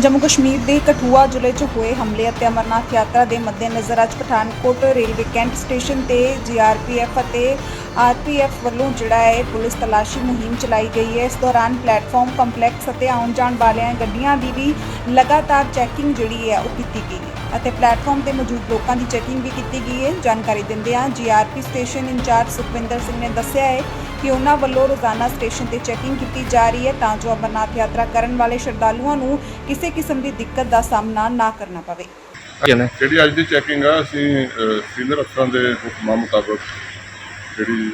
ਜੰਮੂ ਕਸ਼ਮੀਰ ਦੇ ਕਠੂਆ ਜ਼ਿਲ੍ਹੇ 'ਚ ਹੋਏ ਹਮਲੇ ਅਤੇ ਅਮਰਨਾਥ ਯਾਤਰਾ ਦੇ ਮੱਦੇਨਜ਼ਰ ਅੱਜ ਪਠਾਨਕੋਟ ਰੇਲਵੇ ਕੈਂਟ ਸਟੇਸ਼ਨ ਤੇ ਜੀਆਰਪੀਐਫ ਅਤੇ ਆਰਪੀਐਫ ਵੱਲੋਂ ਜਿਹੜਾ ਹੈ ਪੁਲਿਸ ਤਲਾਸ਼ੀ ਮੁਹਿੰਮ ਚਲਾਈ ਗਈ ਹੈ। ਇਸ ਦੌਰਾਨ ਪਲੇਟਫਾਰਮ ਕੰਪਲੈਕਸ ਅਤੇ ਆਉਣ ਜਾਣ ਵਾਲੀਆਂ ਗੱਡੀਆਂ ਦੀ ਵੀ ਲਗਾਤਾਰ ਚੈਕਿੰਗ ਜਿਹੜੀ ਹੈ, ਉਹ ਕੀਤੀ ਗਈ ਹੈ। ਅਤੇ ਪਲੇਟਫਾਰਮ ਤੇ ਮੌਜੂਦ ਲੋਕਾਂ ਦੀ ਚੈਕਿੰਗ ਵੀ ਕੀਤੀ ਗਈ ਹੈ। ਜਾਣਕਾਰੀ ਦਿੰਦਿਆਂ GRP station in charge Sukhwinder Singh ਨੇ ਦੱਸਿਆ ਹੈ ਕਿ ਉਹਨਾਂ ਵੱਲੋਂ ਰੋਜ਼ਾਨਾ ਸਟੇਸ਼ਨ ਤੇ ਚੈਕਿੰਗ ਕੀਤੀ ਜਾ ਰਹੀ ਹੈ ਤਾਂ ਜੋ ਅਮਰਨਾਥ ਯਾਤਰਾ ਕਰਨ ਵਾਲੇ ਸ਼ਰਧਾਲੂਆਂ ਨੂੰ ਕਿਸੇ ਕਿਸਮ ਦੀ ਦਿੱਕਤ ਦਾ ਸਾਹਮਣਾ ਨਾ ਕਰਨਾ ਪਵੇ। ਜਿਹੜੀ ਅੱਜ ਦੀ ਚੈਕਿੰਗ ਆ, ਅਸੀਂ ਸੀਨੀਅਰ ਅਫਸਰਾਂ ਦੇ ਹੁਕਮਾਂ ਮੁਤਾਬਕ ਜਿਹੜੀ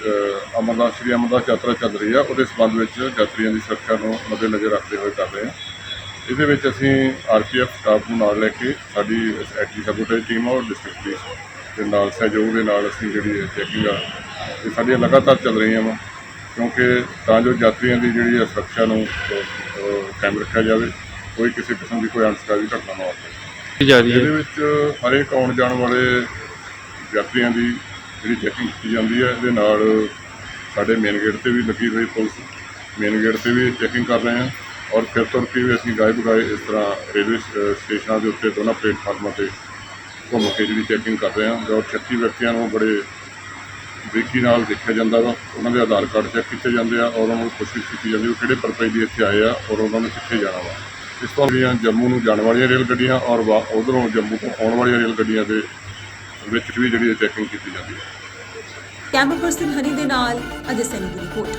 ਅਮਰਨਾਥ, ਸ੍ਰੀ ਅਮਰਨਾਥ ਯਾਤਰਾ ਚੱਲ ਰਹੀ ਆ, ਉਹਦੇ ਸੰਬੰਧ ਵਿੱਚ ਯਾਤਰੀਆਂ ਦੀ ਸੁਰੱਖਿਆ ਨੂੰ ਮੱਦੇਨਜ਼ਰ ਰੱਖਦੇ ਹੋਏ ਕਰ ਰਹੇ ਹਾਂ ਇਹਦੇ ਵਿੱਚ ਅਸੀਂ ਆਰਪੀਐਫ ਸਟਾਫ ਨੂੰ ਨਾਲ ਲੈ ਕੇ ਸਾਡੀ ਐਂਟੀ ਸਬੋਟੇਜ ਟੀਮ ਆ ਔਰ ਡਿਸਟ੍ਰਿਕਟ ਪੁਲਿਸ ਦੇ ਨਾਲ ਸਹਿਯੋਗ ਦੇ ਨਾਲ ਅਸੀਂ ਜਿਹੜੀ ਚੈਕਿੰਗ ਆ ਇਹ ਸਾਡੀਆਂ ਲਗਾਤਾਰ ਚੱਲ ਰਹੀਆਂ ਵਾ। ਕਿਉਂਕਿ ਤਾਂ ਜੋ ਯਾਤਰੀਆਂ ਦੀ ਜਿਹੜੀ ਸੁਰੱਖਿਆ ਨੂੰ ਕਾਇਮ ਰੱਖਿਆ ਜਾਵੇ ਕੋਈ ਕਿਸੇ ਕਿਸਮ ਦੀ ਕੋਈ ਅਣਸਕਾਰੀ ਘਟਨਾ ਨਾ ਵਾਪਰੇ ਜਾ ਰਹੀ ਇਹਦੇ ਵਿੱਚ ਹਰੇਕ ਆਉਣ ਜਾਣ ਵਾਲੇ ਯਾਤਰੀਆਂ ਦੀ ਜਿਹੜੀ ਚੈਕਿੰਗ ਕੀਤੀ ਜਾਂਦੀ ਹੈ ਇਹਦੇ ਨਾਲ ਸਾਡੇ ਮੇਨ ਗੇਟ ਤੇ ਵੀ ਲੱਗੀ ਹੋਈ ਪੁਲਿਸ। ਮੇਨ ਗੇਟ ਤੇ ਵੀ ਚੈਕਿੰਗ ਕਰ ਰਹੇ ਹਾਂ ਔਰ ਫਿਰ ਤੁਰ ਕੇ ਵੀ ਅਸੀਂ ਗਾਇਬ ਗਾਏ ਇਸ ਤਰ੍ਹਾਂ ਰੇਲਵੇ ਸਟੇਸ਼ਨਾਂ ਦੇ ਉੱਤੇ ਦੋਨਾਂ ਪਲੇਟਫਾਰਮਾਂ ਤੇ ਘੁੰਮ ਕੇ ਜਿਹੜੀ ਚੈਕਿੰਗ ਕਰ ਰਹੇ ਹਾਂ। ਔਰ 36 ਵਿਅਕਤੀਆਂ ਨੂੰ ਬੜੇ ਬਰੀਕੀ ਨਾਲ ਦੇਖਿਆ ਜਾਂਦਾ ਵਾ। ਉਹਨਾਂ ਦੇ ਆਧਾਰ ਕਾਰਡ ਚੈੱਕ ਕੀਤੇ ਜਾਂਦੇ ਆ ਔਰ ਉਹਨਾਂ ਨੂੰ ਕੋਸ਼ਿਸ਼ ਕੀਤੀ ਜਾਂਦੀ ਹੈ ਕਿਹੜੇ ਪਰਪਸ ਦੀ ਇੱਥੇ ਆਏ ਆ ਔਰ ਉਹਨਾਂ ਨੂੰ ਕਿੱਥੇ ਜਾਣਾ ਵਾ। ਇਸ ਤੋਂ ਜਿਹੜੀਆਂ ਜੰਮੂ ਨੂੰ ਜਾਣ ਵਾਲੀਆਂ ਰੇਲ ਗੱਡੀਆਂ ਔਰ ਉਧਰੋਂ ਜੰਮੂ ਤੋਂ ਆਉਣ ਵਾਲੀਆਂ ਰੇਲ ਗੱਡੀਆਂ ਦੇ ਵਿੱਚ ਵੀ ਜਿਹੜੀ ਚੈਕਿੰਗ ਕੀਤੀ ਜਾਂਦੀ ਹੈ ਕੈਮਰਾ ਪਰਸਨ ਹਰੀ ਦੇ ਨਾਲ ਅਜੇ ਸੈਨੀ ਦੀ ਰਿਪੋਰਟ।